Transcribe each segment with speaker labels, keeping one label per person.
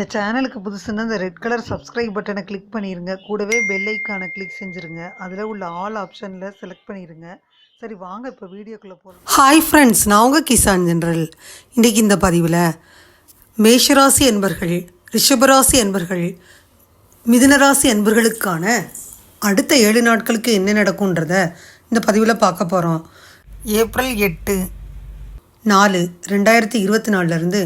Speaker 1: இந்த சேனலுக்கு புதுசுன்னா இந்த ரெட் கலர் சப்ஸ்கிரைப் பட்டனை கிளிக் பண்ணிடுங்க கூடவே பெல் ஐக்கானை கிளிக் செஞ்சுருங்க. அதில் உள்ள ஆல் ஆப்ஷனில் செலக்ட் பண்ணிடுங்க சரி வாங்க இப்போ வீடியோக்குள்ளே போகலாம்
Speaker 2: ஹாய் ஃப்ரெண்ட்ஸ் நான் உங்கள் கிசான் ஜென்ரல். இன்றைக்கி இந்த பதிவில் மேஷராசி என்பர்கள் ரிஷபராசி என்பர்கள் மிதுனராசி என்பர்களுக்கான அடுத்த ஏழு நாட்களுக்கு என்ன நடக்கும்ன்றத இந்த பதிவில் பார்க்க போகிறோம் ஏப்ரல் எட்டு நாலு ரெண்டாயிரத்தி இருபத்தி நாலுலேருந்து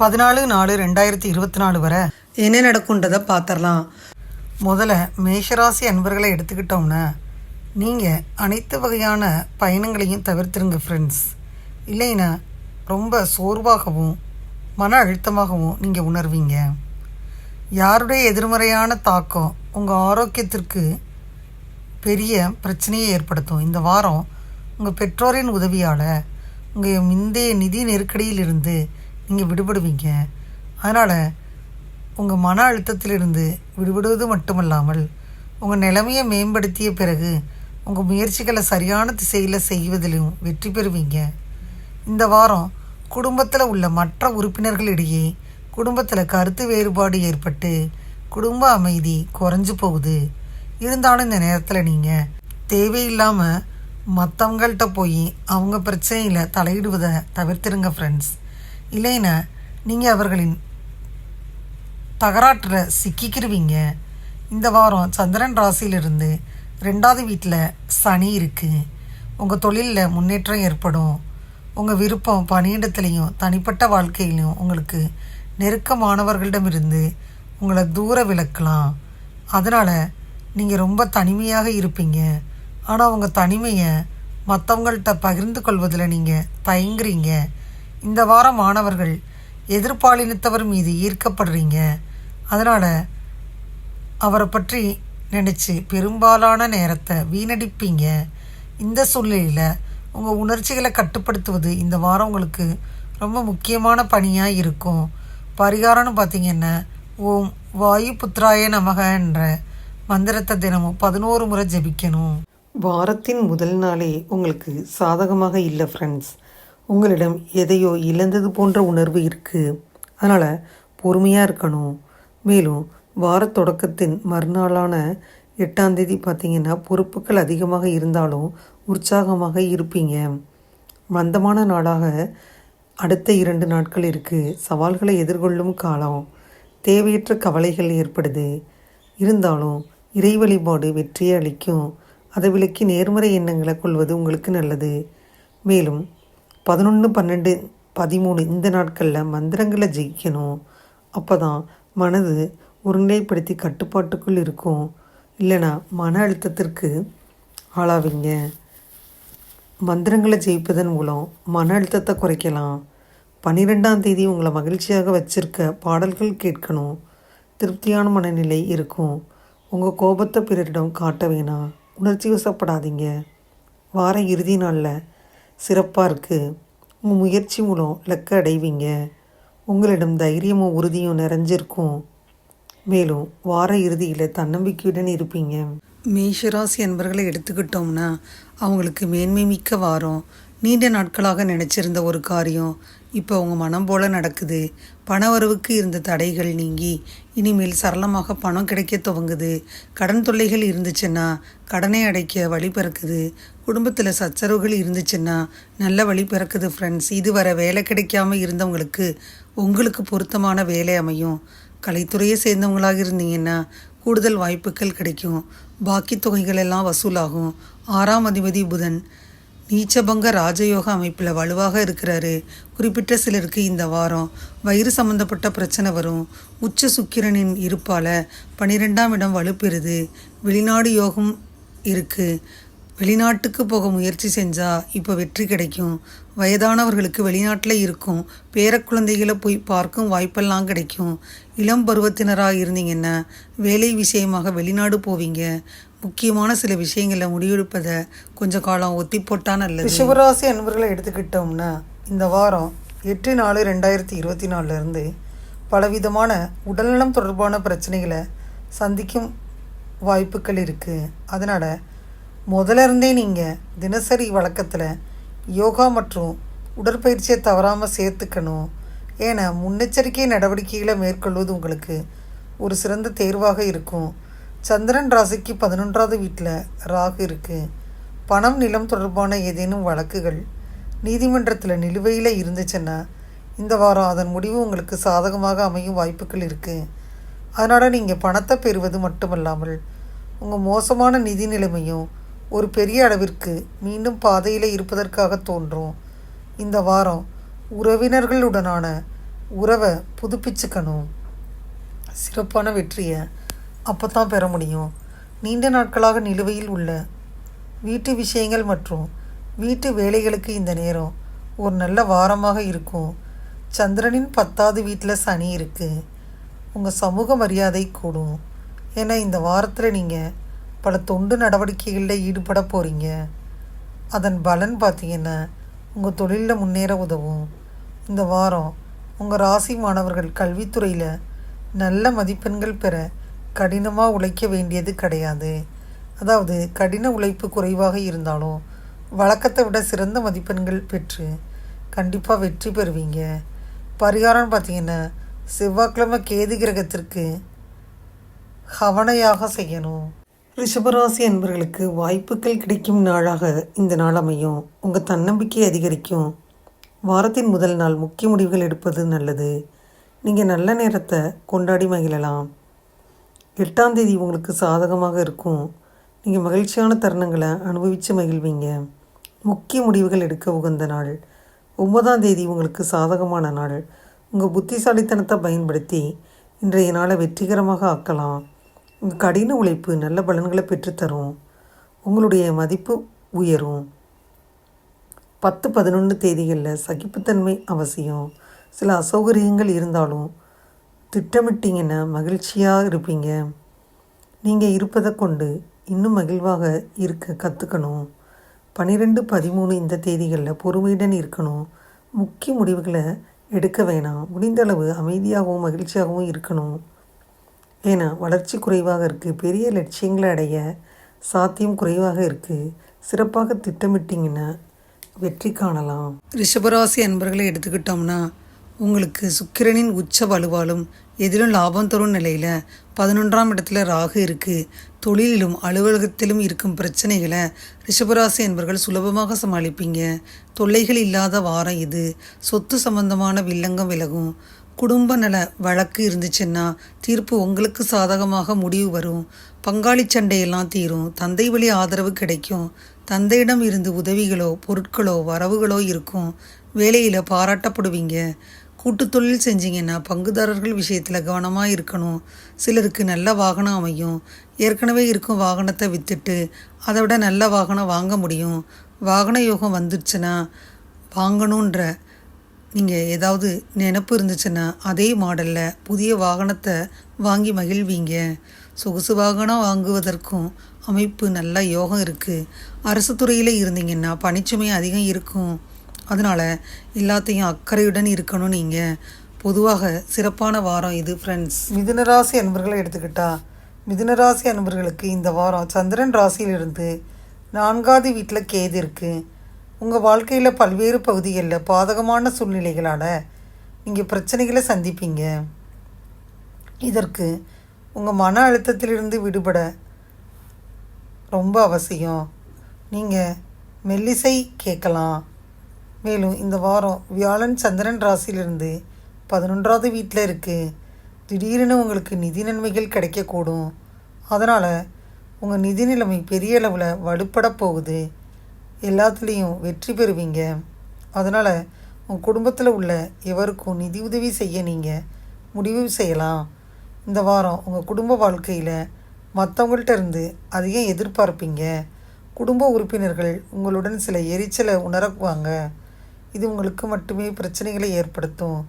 Speaker 2: பதினாலு நாலு ரெண்டாயிரத்தி இருபத்தி நாலு வரை என்ன நடக்கும்ன்றதை பார்த்துடலாம் முதல்ல மேஷராசி அன்பர்களை எடுத்துக்கிட்டோம்னா நீங்கள் அனைத்து வகையான பயணங்களையும் தவிர்த்துருங்க ஃப்ரெண்ட்ஸ் இல்லைன்னா ரொம்ப சோர்வாகவும் மன அழுத்தமாகவும் நீங்கள் உணர்வீங்க. யாருடைய எதிர்மறையான தாக்கம் உங்கள் ஆரோக்கியத்திற்கு பெரிய பிரச்சனையை ஏற்படுத்தும். இந்த வாரம் உங்கள் பெற்றோரின் உதவியால் உங்கள் முந்தைய நிதி நெருக்கடியிலிருந்து நீங்கள் விடுபடுவீங்க. அதனால் உங்கள் மன அழுத்தத்திலிருந்து விடுபடுவது மட்டுமல்லாமல் உங்கள் நிலைமையை மேம்படுத்திய பிறகு உங்கள் முயற்சிகளை சரியான திசையில் செய்வதிலும் வெற்றி பெறுவீங்க. இந்த வாரம் குடும்பத்தில் உள்ள மற்ற உறுப்பினர்களிடையே குடும்பத்தில் கருத்து வேறுபாடு ஏற்பட்டு குடும்ப அமைதி குறைஞ்சு போகுது. இருந்தாலும் இந்த நேரத்தில் நீங்கள் தேவையில்லாமல் மற்றவங்கள்ட்ட போய் அவங்க பிரச்சனையில் தலையிடுவதை தவிர்த்துருங்க ஃப்ரெண்ட்ஸ் இல்லைன்னா நீங்கள் அவர்களின் தகராற்றில் சிக்கிக்கிருவீங்க. இந்த வாரம் சந்திரன் ராசியிலிருந்து ரெண்டாவது வீட்டில் சனி இருக்குது உங்கள் தொழிலில் முன்னேற்றம் ஏற்படும். உங்கள் விருப்பம் பணியிடத்துலேயும் தனிப்பட்ட வாழ்க்கையிலையும் உங்களுக்கு நெருக்கமானவர்களிடமிருந்து உங்களை தூர விளக்கலாம் அதனால் நீங்கள் ரொம்ப தனிமையாக இருப்பீங்க. ஆனால் உங்கள் தனிமையை மற்றவங்கள்ட்ட பகிர்ந்து கொள்வதில் நீங்கள் தயங்குறீங்க. இந்த வாரம் மாணவர்கள் எதிர்பாலினத்தவர் மீது ஈர்க்கப்படுறீங்க. அதனால் அவரை பற்றி நினச்சி பெரும்பாலான நேரத்தை வீணடிப்பீங்க. இந்த சூழ்நிலையில் உங்கள் உணர்ச்சிகளை கட்டுப்படுத்துவது இந்த வாரம் உங்களுக்கு ரொம்ப முக்கியமான பணியாக இருக்கும். பரிகாரம்னு பார்த்தீங்கன்னா ஓம் வாயு புத்ராய நமக என்ற மந்திரத்தை தினமும் பதினோரு முறை ஜெபிக்கணும். வாரத்தின் முதல் நாளே உங்களுக்கு சாதகமாக இல்லை ஃப்ரெண்ட்ஸ் உங்களிடம் எதையோ இழந்தது போன்ற உணர்வு இருக்குது அதனால் பொறுமையாக இருக்கணும். மேலும் வார தொடக்கத்தின் மறுநாளான எட்டாம் தேதி பார்த்திங்கன்னா பொறுப்புகள் அதிகமாக இருந்தாலும் உற்சாகமாக இருப்பீங்க. மந்தமான நாளாக அடுத்த இரண்டு நாட்கள் இருக்குது சவால்களை எதிர்கொள்ளும் காலம். தேவையற்ற கவலைகள் ஏற்படுது. இருந்தாலும் இறை வழிபாடு வெற்றியை அளிக்கும். அதை விலக்கி நேர்மறை எண்ணங்களை கொள்வது உங்களுக்கு நல்லது. மேலும் பதினொன்று பன்னெண்டு பதிமூணு இந்த நாட்களில் மந்திரங்களை ஜெயிக்கணும். அப்போ தான் மனது ஒருநிலைப்படுத்தி கட்டுப்பாட்டுக்குள் இருக்கும். இல்லைனா மன அழுத்தத்திற்கு ஆளாவீங்க. மந்திரங்களை ஜெயிப்பதன் மூலம் மன அழுத்தத்தை குறைக்கலாம். பன்னிரெண்டாம் தேதி உங்களை மகிழ்ச்சியாக வச்சிருக்க பாடல்கள் கேட்கணும். திருப்தியான மனநிலை இருக்கும். உங்கள் கோபத்தை பிறரிடம் காட்ட வேணாம். உணர்ச்சி வசப்படாதீங்க. வார இறுதி நாளில் சிறப்பாக இருக்குது உங்கள் முயற்சி மூலம் இலக்க அடைவீங்க. உங்களிடம் தைரியமும் உறுதியும் நிறைஞ்சிருக்கும். மேலும் வார இறுதியில் தன்னம்பிக்கையுடன் இருப்பீங்க. மேஷராசி என்பர்களை எடுத்துக்கிட்டோம்னா அவங்களுக்கு மேன்மை மிக்க வாரம். நீண்ட நாட்களாக நினச்சிருந்த ஒரு காரியம். இப்போ அவங்க மனம் போல் நடக்குது. பண வரவுக்கு இருந்த தடைகள் நீங்கி இனிமேல் சரளமாக பணம் கிடைக்க துவங்குது. கடன் தொல்லைகள் இருந்துச்சுன்னா கடனை அடைக்க வழி பிறக்குது. குடும்பத்தில் சச்சரவுகள் இருந்துச்சுன்னா நல்ல வழி பிறக்குது ஃப்ரெண்ட்ஸ் இதுவரை வேலை கிடைக்காம இருந்தவங்களுக்கு உங்களுக்கு பொருத்தமான வேலை அமையும். கலைத்துறையை சேர்ந்தவங்களாக இருந்தீங்கன்னா கூடுதல் வாய்ப்புகள் கிடைக்கும். பாக்கி தொகைகள் எல்லாம் வசூலாகும். ஆறாம் அதிபதி புதன் நீச்சபங்க ராஜயோக அமைப்பில் வலுவாக இருக்கிறாரு. குறிப்பிட்ட சிலருக்கு இந்த வாரம் வயிறு சம்மந்தப்பட்ட பிரச்சனை வரும். உச்ச சுக்கிரனின் இருப்பால் பனிரெண்டாம் இடம் வலுப்பெறுது. வெளிநாடு யோகம் இருக்குது வெளிநாட்டுக்கு போக முயற்சி செஞ்சால் இப்போ வெற்றி கிடைக்கும். வயதானவர்களுக்கு வெளிநாட்டில் இருக்கும் பேரக்குழந்தைகளை போய் பார்க்கும் வாய்ப்பெல்லாம் கிடைக்கும். இளம் பருவத்தினராக இருந்தீங்கன்னா வேலை விஷயமாக வெளிநாடு போவீங்க. முக்கியமான சில விஷயங்களை முடிவெடுப்பதை கொஞ்சம் காலம் ஒத்தி போட்டால் நல்லது. சிவராசி அன்பர்களை எடுத்துக்கிட்டோம்னா இந்த வாரம் எட்டு நாலு ரெண்டாயிரத்தி இருபத்தி நாலுலேருந்து பலவிதமான உடல்நலம் தொடர்பான பிரச்சனைகளை சந்திக்கும் வாய்ப்புகள் இருக்குது அதனால் முதல்ல இருந்தே நீங்கள் தினசரி வழக்கத்தில் யோகா மற்றும் உடற்பயிற்சியை தவறாமல் சேர்த்துக்கணும்
Speaker 1: ஏன்னா முன்னெச்சரிக்கை நடவடிக்கைகளை மேற்கொள்வது உங்களுக்கு ஒரு சிறந்த தேர்வாக இருக்கும். சந்திரன் ராசிக்கு பதினொன்றாவது வீட்டில் ராகு இருக்குது பணம் நிலம் தொடர்பான ஏதேனும் வழக்குகள் நீதிமன்றத்தில் நிலுவையில் இருந்துச்சுன்னா இந்த வாரம் அதன் முடிவு உங்களுக்கு சாதகமாக அமையும் வாய்ப்புகள் இருக்குது அதனால் நீங்கள் பணத்தை பெறுவது மட்டுமல்லாமல் உங்கள் மோசமான நிதி நிலைமையும் ஒரு பெரிய அளவிற்கு மீண்டும் பாதையில் இருப்பதற்காக தோன்றும். இந்த வாரம் உறவினர்களுடனான உறவை புதுப்பிச்சுக்கணும். சிறப்பான வெற்றியை அப்போ தான் பெற முடியும். நீண்ட நாட்களாக நிலுவையில் உள்ள வீட்டு விஷயங்கள் மற்றும் வீட்டு வேலைகளுக்கு இந்த நேரம் ஒரு நல்ல வாரமாக இருக்கும். சந்திரனின் பத்தாவது வீட்டில் சனி இருக்குது உங்கள் சமூக மரியாதை கூடும். ஏன்னா இந்த வாரத்தில் நீங்கள் பல தொண்டு நடவடிக்கைகளில் ஈடுபட போகிறீங்க அதன் பலன் பார்த்தீங்கன்னா உங்கள் தொழிலில் முன்னேற உதவும். இந்த வாரம் உங்கள் ராசி மாணவர்கள் கல்வித்துறையில் நல்ல மதிப்பெண்கள் பெற கடினமாக உழைக்க வேண்டியது கிடையாது. அதாவது கடின உழைப்பு குறைவாக இருந்தாலும் வழக்கத்தை விட சிறந்த மதிப்பெண்கள் பெற்று கண்டிப்பாக வெற்றி பெறுவீங்க. பரிகாரம்னு பார்த்தீங்கன்னா செவ்வாய்க்கிழமை கேது கிரகத்திற்கு ஹவனையாக செய்யணும்.
Speaker 2: ரிஷபராசி அன்பர்களுக்கு வாய்ப்புகள் கிடைக்கும் நாளாக இந்த நாள் அமையும். உங்கள் தன்னம்பிக்கை அதிகரிக்கும். வாரத்தின் முதல் நாள் முக்கிய முடிவுகள் எடுப்பது நல்லது. நீங்கள் நல்ல நேரத்தை கொண்டாடி மகிழலாம். எட்டாம் தேதி உங்களுக்கு சாதகமாக இருக்கும். நீங்கள் மகிழ்ச்சியான தருணங்களை அனுபவித்து மகிழ்வீங்க. முக்கிய முடிவுகள் எடுக்க உகந்த நாள். ஒன்பதாம் தேதி உங்களுக்கு சாதகமான நாள். உங்கள் புத்திசாலித்தனத்தை பயன்படுத்தி இன்றைய நாளை வெற்றிகரமாக ஆக்கலாம். உங்கள் கடின உழைப்பு நல்ல பலன்களை பெற்றுத்தரும் உங்களுடைய மதிப்பு உயரும். பத்து பதினொன்று தேதிகளில் சகிப்புத்தன்மை அவசியம். சில அசௌகரியங்கள் இருந்தாலும் திட்டமிட்டீங்கன்னா மகிழ்ச்சியாக இருப்பீங்க. நீங்கள் இருப்பதை கொண்டு இன்னும் மகிழ்வாக இருக்க கற்றுக்கணும் பன்னிரெண்டு பதிமூணு இந்த தேதிகளில் பொறுமையுடன் இருக்கணும். முக்கிய முடிவுகளை எடுக்க வேணாம். முடிந்த அளவு அமைதியாகவும் மகிழ்ச்சியாகவும் இருக்கணும். ஏன்னா வளர்ச்சி குறைவாக இருக்குது பெரிய லட்சியங்களை அடைய சாத்தியம் குறைவாக இருக்குது சிறப்பாக திட்டமிட்டிங்கன்னா வெற்றி காணலாம்.
Speaker 1: ரிஷபராசி அன்பர்களை எடுத்துக்கிட்டோம்னா உங்களுக்கு சுக்கிரனின் உச்ச வலுவாலும் எதிலும் லாபம் தரும் நிலையில் பதினொன்றாம் இடத்துல ராகு இருக்குது தொழிலிலும் அலுவலகத்திலும் இருக்கும் பிரச்சனைகளை ரிஷபராசி என்பர்கள் சுலபமாக சமாளிப்பீங்க. தொல்லைகள் இல்லாத வாரம் இது. சொத்து சம்பந்தமான வில்லங்கம் விலகும். குடும்ப நல வழக்கு இருந்துச்சுன்னா தீர்ப்பு உங்களுக்கு சாதகமாக முடிவு வரும். பங்காளி சண்டையெல்லாம் தீரும். தந்தை வழி ஆதரவு கிடைக்கும். தந்தையிடம் இருந்து உதவிகளோ பொருட்களோ வரவுகளோ இருக்கும். வேலையில் பாராட்டப்படுவீங்க. கூட்டு தொழில் செஞ்சீங்கன்னா பங்குதாரர்கள் விஷயத்தில் கவனமாக இருக்கணும். சிலருக்கு நல்ல வாகனம் அமையும். ஏற்கனவே இருக்கும் வாகனத்தை விற்றுட்டு அதை விட நல்ல வாகனம் வாங்க முடியும். வாகன யோகம் வந்துடுச்சுன்னா வாங்கணுன்ற நீங்கள் ஏதாவது நினப்பு இருந்துச்சுன்னா அதே மாடலில் புதிய வாகனத்தை வாங்கி மகிழ்வீங்க. சொகுசு வாகனம் வாங்குவதற்கும் அமைப்பு நல்ல யோகம் இருக்குது அரசு துறையில் இருந்தீங்கன்னா பணிச்சுமை அதிகம் இருக்கும். அதனால் எல்லாத்தையும் அக்கறையுடன் இருக்கணும் நீங்கள் பொதுவாக சிறப்பான வாரம் இது ஃப்ரெண்ட்ஸ் மிதுனராசி அன்பர்களை எடுத்துக்கிட்டா மிதுனராசி அன்பர்களுக்கு இந்த வாரம் சந்திரன் ராசியிலிருந்து நான்காவது வீட்டில் கேது இருக்குது உங்கள் வாழ்க்கையில் பல்வேறு பகுதிகளில் பாதகமான சூழ்நிலைகளால் நீங்கள் பிரச்சனைகளை சந்திப்பீங்க. இதற்கு உங்கள் மன அழுத்தத்திலிருந்து விடுபட ரொம்ப அவசியம். நீங்கள் மெல்லிசை கேட்கலாம். மேலும் இந்த வாரம் வியாழன் சந்திரன் ராசியிலிருந்து பதினொன்றாவது வீட்டில் இருக்குது திடீரென உங்களுக்கு நிதி நன்மைகள் கிடைக்கக்கூடும். அதனால் உங்கள் நிதி நிலைமை பெரிய அளவில் வலுப்பட போகுது. எல்லாத்துலேயும் வெற்றி பெறுவீங்க. அதனால் உங்கள் குடும்பத்தில் உள்ள எவருக்கும் நிதி உதவி செய்ய நீங்கள் முடிவு செய்யலாம். இந்த வாரம் உங்கள் குடும்ப வாழ்க்கையில் மற்றவங்கள்ட்ட இருந்து அதிகம் எதிர்பார்ப்பீங்க. குடும்ப உறுப்பினர்கள் உங்களுடன் சில எரிச்சலை உணரக்குவாங்க இது உங்களுக்கு மட்டுமே பிரச்சனைகளை ஏற்படுத்தும்.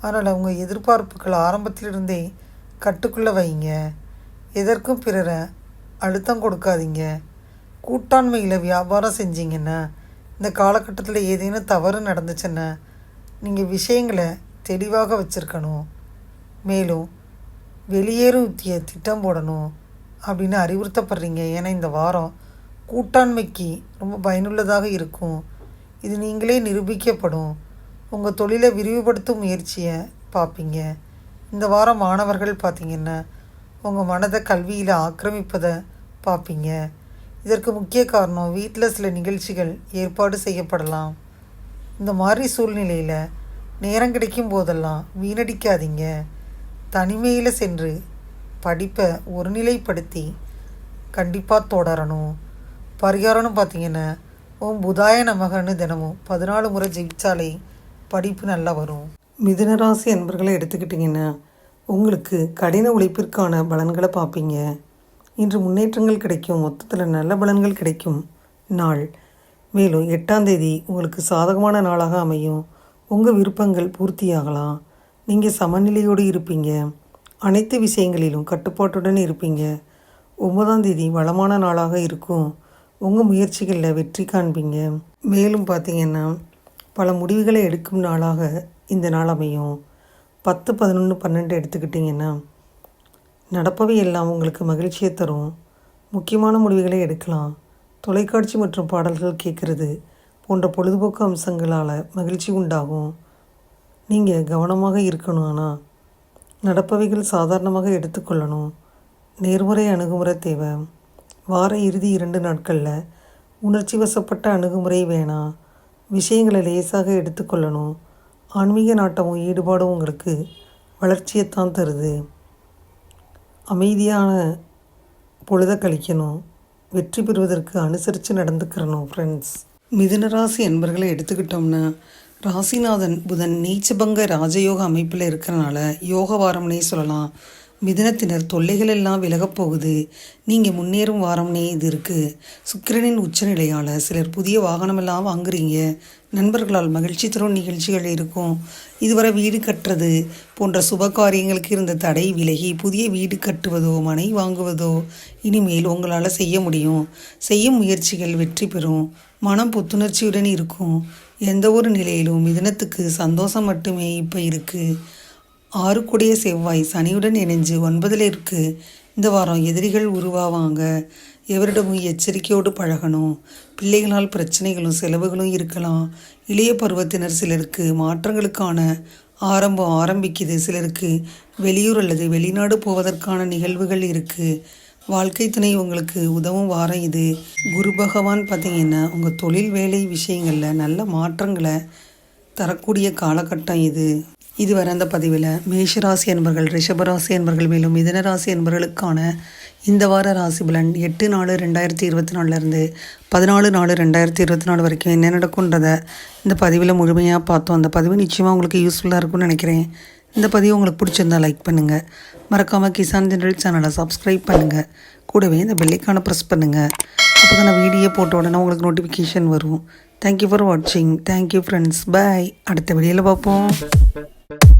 Speaker 1: அதனால் உங்கள் எதிர்பார்ப்புகள் ஆரம்பத்திலிருந்தே கட்டுக்குள்ளே வைங்க. எதற்கும் பிறரை அழுத்தம் கொடுக்காதீங்க. கூட்டாண்மையில் வியாபாரம் செஞ்சீங்கன்னா இந்த காலகட்டத்தில் ஏதேனும் தவறு நடந்துச்சுன்னா நீங்கள் விஷயங்களை தெளிவாக வச்சுருக்கணும். மேலும் வெளியேறும் உத்திய திட்டம் போடணும் அப்படின்னு அறிவுறுத்தப்படுறீங்க. ஏன்னா இந்த வாரம் கூட்டாண்மைக்கு ரொம்ப பயனுள்ளதாக இருக்கும். இது நீங்களே நிரூபிக்கப்படும்.
Speaker 2: உங்கள் தொழிலை விரிவுபடுத்தும் முயற்சியை பார்ப்பீங்க. இந்த வாரம் மாணவர்கள் பார்த்தீங்கன்னா உங்கள் மனதை கல்வியில் ஆக்கிரமிப்பதை பார்ப்பீங்க. இதற்கு முக்கிய காரணம் வீட்டில் சில நிகழ்ச்சிகள் ஏற்பாடு செய்யப்படலாம். இந்த மாதிரி சூழ்நிலையில் நேரம் கிடைக்கும் போதெல்லாம் வீணடிக்காதீங்க. தனிமையில் சென்று படிப்பை ஒருநிலைப்படுத்தி கண்டிப்பாக தொடரணும். பரிகாரம்னு பார்த்தீங்கன்னா ஓம் புதாய நமகன்னு தினமும் பதினாலு முறை ஜெயிச்சாலே படிப்பு நல்லா வரும். மிதுனராசி அன்பர்களை எடுத்துக்கிட்டிங்கன்னா உங்களுக்கு கடின உழைப்பிற்கான பலன்களை பார்ப்பீங்க. இன்று முன்னேற்றங்கள் கிடைக்கும் மொத்தத்தில் நல்ல பலன்கள் கிடைக்கும் நாள். மேலும் எட்டாம் தேதி உங்களுக்கு சாதகமான நாளாக அமையும். உங்கள் விருப்பங்கள் பூர்த்தியாகலாம். நீங்கள் சமநிலையோடு இருப்பீங்க. அனைத்து விஷயங்களிலும் கட்டுப்பாட்டுடன் இருப்பீங்க. ஒன்பதாம் தேதி வளமான நாளாக இருக்கும். உங்கள் முயற்சிகளில் வெற்றி காண்பீங்க. மேலும் பார்த்தீங்கன்னா பல முடிவுகளை எடுக்கும் நாளாக இந்த நாள் அமையும். பத்து பதினொன்று பன்னெண்டு எடுத்துக்கிட்டிங்கன்னா நடப்பவை எல்லாம் உங்களுக்கு மகிழ்ச்சியை தரும். முக்கியமான முடிவுகளை எடுக்கலாம். தொலைக்காட்சி மற்றும் பாடல்கள் கேட்குறது போன்ற பொழுதுபோக்கு அம்சங்களால் மகிழ்ச்சி உண்டாகும். நீங்கள் கவனமாக இருக்கணும் ஆனால் நடப்பவைகள் சாதாரணமாக எடுத்துக்கொள்ளணும் நேர்முறை அணுகுமுறை தேவை. வார இறுதி இரண்டு நாட்களில் உணர்ச்சி வசப்பட்ட அணுகுமுறை வேணாம் விஷயங்களை லேசாக எடுத்துக்கொள்ளணும் ஆன்மீக நாட்டமும் ஈடுபாடும் உங்களுக்கு வளர்ச்சியைத்தான் தருது. அமைதியான பொழுத கழிக்கணும். வெற்றி பெறுவதற்கு அனுசரித்து நடந்துக்கிறணும் ஃப்ரெண்ட்ஸ் மிதுனராசி என்பர்களை எடுத்துக்கிட்டோம்னா ராசிநாதன் புதன் நீச்சபங்க ராஜயோக அமைப்பில் இருக்கிறனால யோக வாரம்னே சொல்லலாம். மிதனத்தினர் தொல்லைகள் எல்லாம் விலகப் போகுது. நீங்கள் முன்னேறும் வாரம்னே இது இருக்குது சுக்கிரனின் உச்சநிலையால் சிலர் புதிய வாகனமெல்லாம் வாங்குறீங்க. நண்பர்களால் மகிழ்ச்சி தரும் நிகழ்ச்சிகள் இருக்கும். இதுவரை வீடு கட்டுறது போன்ற சுப காரியங்களுக்கு இருந்த தடை விலகி புதிய வீடு கட்டுவதோ மனை வாங்குவதோ இனிமேல் உங்களால் செய்ய முடியும். செய்யும் முயற்சிகள் வெற்றி பெறும். மனம் புத்துணர்ச்சியுடன் இருக்கும். எந்த ஒரு நிலையிலும் மிதனத்துக்கு சந்தோஷம் மட்டுமே இப்போ இருக்குது ஆறுக்குடைய செவ்வாய் சனியுடன் இணைஞ்சு ஒன்பதில் இருக்கு. இந்த வாரம் எதிரிகள் உருவாவாங்க. எவரிடமும் எச்சரிக்கையோடு பழகணும். பிள்ளைகளால் பிரச்சனைகளும் செலவுகளும் இருக்கலாம். இளைய பருவத்தினர் சிலருக்கு மாற்றங்களுக்கான ஆரம்பம் ஆரம்பிக்குது. சிலருக்கு வெளியூர் அல்லது வெளிநாடு போவதற்கான நிகழ்வுகள் இருக்குது வாழ்க்கை துணை உங்களுக்கு உதவும் வாரம் இது. குரு பகவான் பார்த்தீங்கன்னா உங்கள் தொழில் வேலை விஷயங்களில் நல்ல மாற்றங்களை தரக்கூடிய காலகட்டம் இது. இதுவரை அந்த பதிவில் மேஷராசி என்பர்கள் ரிஷபராசி என்பர்கள் மேலும் மிதனராசி என்பவர்களுக்கான இந்த வார ராசி பலன் எட்டு நாலு ரெண்டாயிரத்தி இருபத்தி நாலுலேருந்து பதினாலு நாலு ரெண்டாயிரத்தி இருபத்தி நாலு வரைக்கும் என்ன நடக்குன்றதை இந்த பதிவில் முழுமையாக பார்த்தோம். அந்த பதிவு நிச்சயமாக உங்களுக்கு யூஸ்ஃபுல்லாக இருக்கும்னு நினைக்கிறேன். இந்த பதிவு உங்களுக்கு பிடிச்சிருந்தா லைக் பண்ணுங்கள் மறக்காமல் கிசான் ஜென்ரல் சேனலை சப்ஸ்கிரைப் பண்ணுங்கள் கூடவே இந்த பெல்லைக்கான ப்ரெஸ் பண்ணுங்கள் அப்போ தான் நான் வீடியோ போட்ட உடனே உங்களுக்கு நோட்டிஃபிகேஷன் வரும். தேங்க்யூ ஃபார் வாட்சிங் தேங்க்யூ ஃப்ரெண்ட்ஸ் பாய் அடுத்த வீடியோவில் பார்ப்போம். you